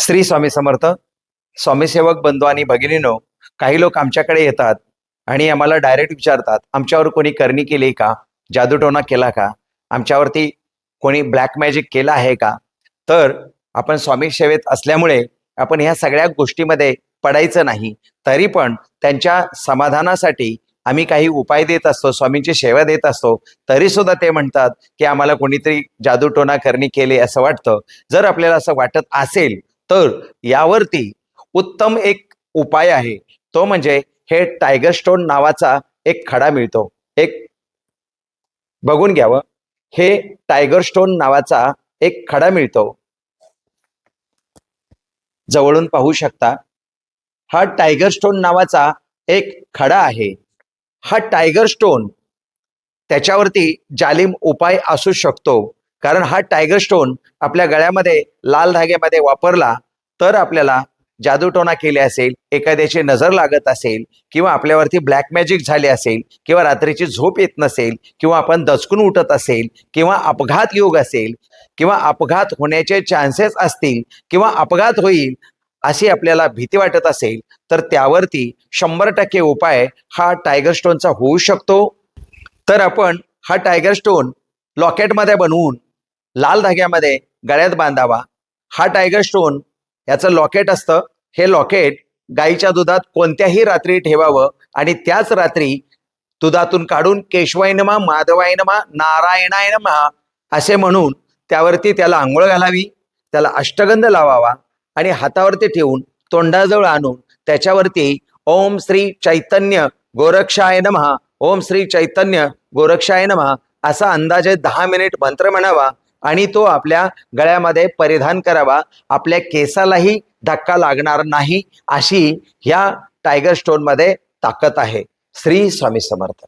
श्री स्वामी समर्थ स्वामीसेवक बंधू आणि भगिनीनो काही लोक आमच्याकडे येतात आणि आम्हाला डायरेक्ट विचारतात आमच्यावर कोणी करणी केली का? जादूटोना केला का? आमच्यावरती कोणी ब्लॅक मॅजिक केला आहे का? तर आपण स्वामी सेवेत असल्यामुळे आपण ह्या सगळ्या गोष्टीमध्ये पडायचं नाही. तरी पण त्यांच्या समाधानासाठी आम्ही काही उपाय देत असतो स्वामींची सेवा देत असतो. तरी सुद्धा ते म्हणतात की आम्हाला कोणीतरी जादूटोना करणी केली असं वाटतं. जर आपल्याला असं वाटत असेल तर यावरती उत्तम एक उपाय आहे. तो म्हणजे हे टायगर स्टोन नावाचा एक खडा मिळतो. एक बघून घ्यावं. हे टायगर स्टोन नावाचा एक खडा मिळतो. जवळून पाहू शकता. हा टायगर स्टोन नावाचा एक खडा आहे. हा टायगर स्टोन त्याच्यावरती जालिम उपाय असू शकतो. कारण हा टायगर स्टोन आपल्या गळ्यामध्ये लाल धाग्यामध्ये वापरला तर आपल्याला जादूटोना केली असेल एखाद्याची नजर लागत असेल किंवा आपल्यावरती ब्लॅक मॅजिक झाले असेल किंवा रात्रीची झोप येत नसेल किंवा आपण दचकून उठत असेल किंवा अपघात योग असेल किंवा अपघात होण्याचे चान्सेस असतील किंवा अपघात होईल अशी आपल्याला भीती वाटत असेल तर त्यावरती शंभर टक्के उपाय हा टायगर स्टोनचा होऊ शकतो. तर आपण हा टायगर स्टोन लॉकेटमध्ये बनवून लाल धाग्यामध्ये गळ्यात बांधावा. हा टायगर स्टोन याचं लॉकेट असतं. हे लॉकेट गाईच्या दुधात कोणत्याही रात्री ठेवावं आणि त्याच रात्री दुधातून काढून केशवायनमा माधवायनमा नारायणायनमा असे म्हणून त्यावरती त्याला आंघोळ घालावी त्याला अष्टगंध लावावा आणि हातावरती ठेवून तोंडाजवळ आणून त्याच्यावरती ओम श्री चैतन्य गोरक्षाय नमहा ओम श्री चैतन्य गोरक्षाय नमहा असा अंदाजे दहा मिनिट मंत्र म्हणावा. आणि तो आपल्या गळ्यामध्ये परिधान करावा. आपल्या केसालाही धक्का लागणार नाही अशी ह्या टायगर स्टोनमध्ये ताकद आहे. श्री स्वामी समर्थ.